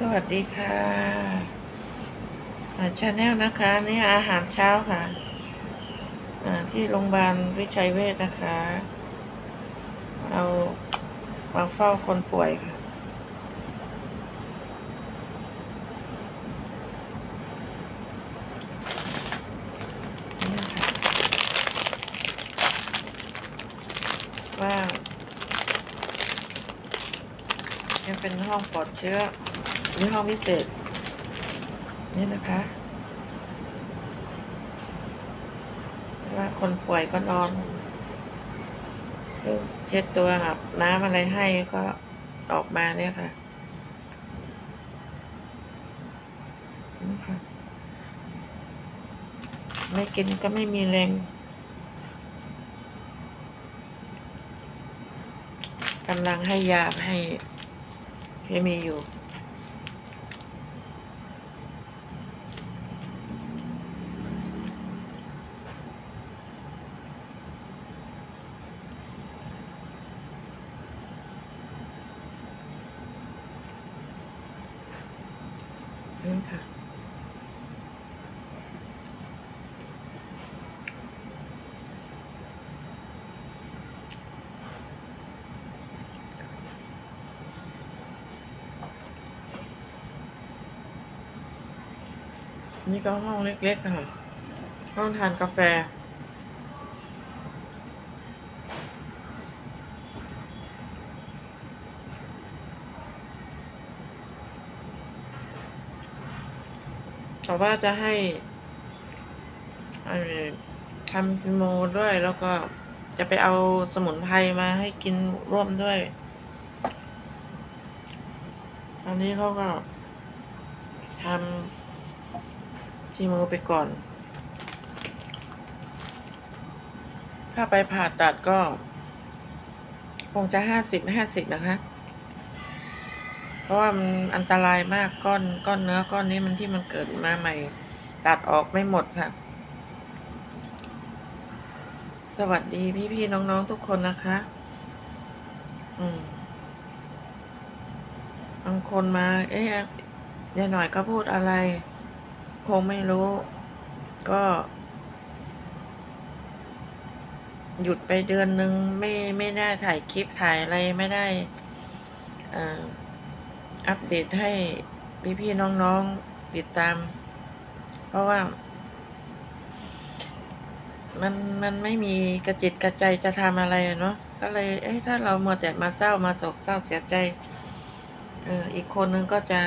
สวัสดีค่ะชาแนลนะคะ นี่อาหารเช้าค่ะที่โรงพยาบาลวิชัยเวชนะคะ เอามาเฝ้าคนป่วยค่ะนี่ค่ะว่า ยังเป็นห้องปลอดเชื้อหรือห้องพิเศษ นี่นะคะว่าคนป่วยก็นอนเช็ดตัวอาบน้ำอะไรให้ก็ออกมาเนี่ยค่ะนะคะไม่กินก็ไม่มีแรงกำลังให้ยาให้ เคมีอยู่ นี่ค่ะ นี่ก็ห้องเล็กๆค่ะห้องทานกาแฟ แต่ว่าจะให้ทำคีโมด้วยแล้วก็จะไปเอาสมุนไพรมาให้กินร่วมด้วย อันนี้เขาก็ทำ คีโมไปก่อน ถ้าไปผ่าตัดก็ คงจะห้าสิบห้าสิบนะคะ เพราะว่ามันอันตรายมากก้อนก้อนเนื้อก้อนนี้มันที่มันเกิดมาใหม่ ตัดออกไม่หมดค่ะ สวัสดีพี่พี่น้องๆทุกคนนะคะ อืมบางคนมา เอ๊ะยายหน่อยก็พูดอะไร คงไม่รู้ ก็ หยุดไปเดือนนึงไม่ไม่ได้ถ่ายคลิปถ่ายอะไรไม่ได้ออัปเดตให้พี่ๆน้องๆติดตาม เพราะว่า มันมันไม่มีกระจิตกระใจจะทำอะไรเนาะก็เลยเอ้ถ้าเรามัวแต่มาเศร้ามาโศกเศร้าเสียใจเอออีกคนนึงก็จะ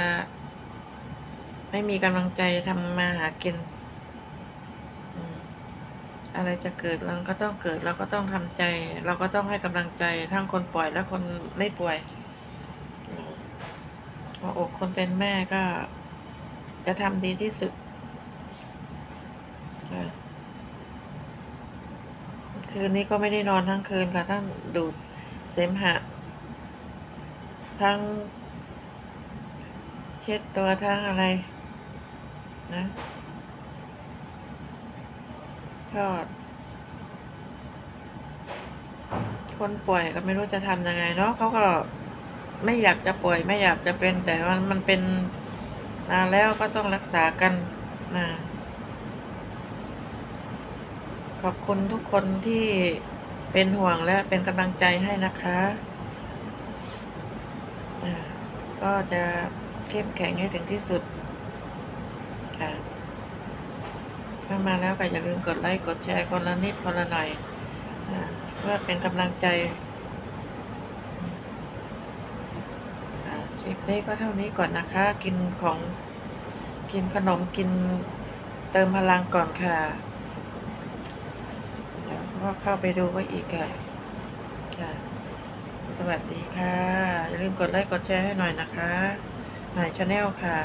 ไม่มีกำลังใจทำมาหากิน อะไรจะเกิดเราก็ต้องเกิด เราก็ต้องทำใจ เราก็ต้องให้กำลังใจทั้งคนป่วยและคนไม่ป่วยอืมหัวอกคนเป็นแม่ก็จะทำดีที่สุดคืนนี้ก็ไม่ได้นอนทั้งคืนค่ะทั้งดูดเสมหะ ทั้ง เช็ดตัวทั้งอะไร นะก็คนป่วยก็ไม่รู้จะทำยังไงเนาะเขาก็ไม่อยากจะป่วยไม่อยากจะเป็น แต่มันมันเป็นนาแล้วก็ต้องรักษากันนะขอบคุณทุกคนที่เป็นห่วงและเป็นกำลังใจให้นะคะก็จะเข้มแข็งให้ถึงที่สุด ค่ะ เข้ามาแล้วก็อย่าลืมกดไลค์กดแชร์คนละนิดคนละหน่อยเพื่อเป็นกำลังใจคลิปนี้ก็เท่านี้ก่อนนะคะ กินของกินขนมกินเติมพลังก่อนค่ะเดี๋ยวก็เข้าไปดูก็อีกค่ะค่ะสวัสดีค่ะ อย่าลืมกดไลค์กดแชร์ให้หน่อยนะคะ หน่อยชาแนลค่ะ